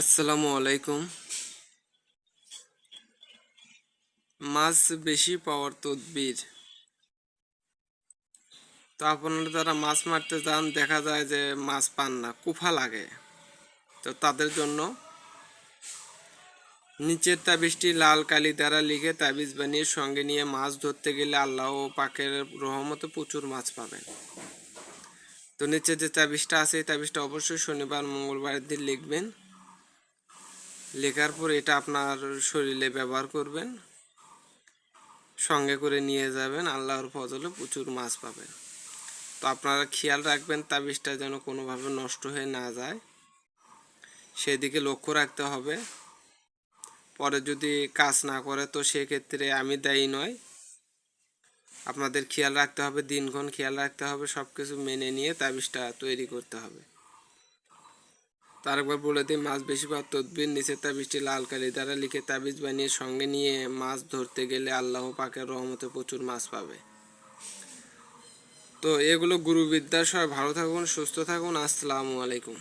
আসসালামু আলাইকুম। মাছ বেশি পাওয়ার তদবির। তো আপনারা যারা মাছ মারতে যান, দেখা যায় যে মাছ পান না, কুফা লাগে। তো তাদের জন্য নিচের তাবিজটি লাল কালি দ্বারা লিখে তাবিজ বানিয়ে সঙ্গে নিয়ে মাছ ধরতে গেলে আল্লাহ ও পাকের রহমতে প্রচুর মাছ পাবেন। তো নিচে যে তাবিজটা আছে, এই তাবিজটা অবশ্যই শনিবার মঙ্গলবার দিন লিখবেন। লেখার পর এটা আপনার শরীরে ব্যবহার করবেন। সঙ্গে করে নিয়ে যাবেন, আল্লাহর ফজলে প্রচুর মাছ পাবেন। তো আপনারা খেয়াল রাখবেন, তাবিজটা যেন কোনোভাবে নষ্ট হয়ে না যায়। সেদিকে লক্ষ্য রাখতে হবে। পরে যদি কাজ না করে, তো সেক্ষেত্রে আমি দায়ী নয় আপনাদের খেয়াল রাখতে হবে, দিনক্ষণ খেয়াল রাখতে হবে সব কিছু মেনে নিয়ে তাবিজটা তৈরি করতে হবে। তার একবার বলে দিই, মাছ বেশি পাওয়ার তদবির নিচে তাবিজটি লাল কালি দ্বারা লিখে তাবিজ বানিয়ে সঙ্গে নিয়ে মাছ ধরতে গেলে আল্লাহ পাকের রহমতে প্রচুর মাছ পাবে। তো এগুলো গুরুবিদ্যার সবাই ভালো থাকুন, সুস্থ থাকুন, আসসালামু আলাইকুম।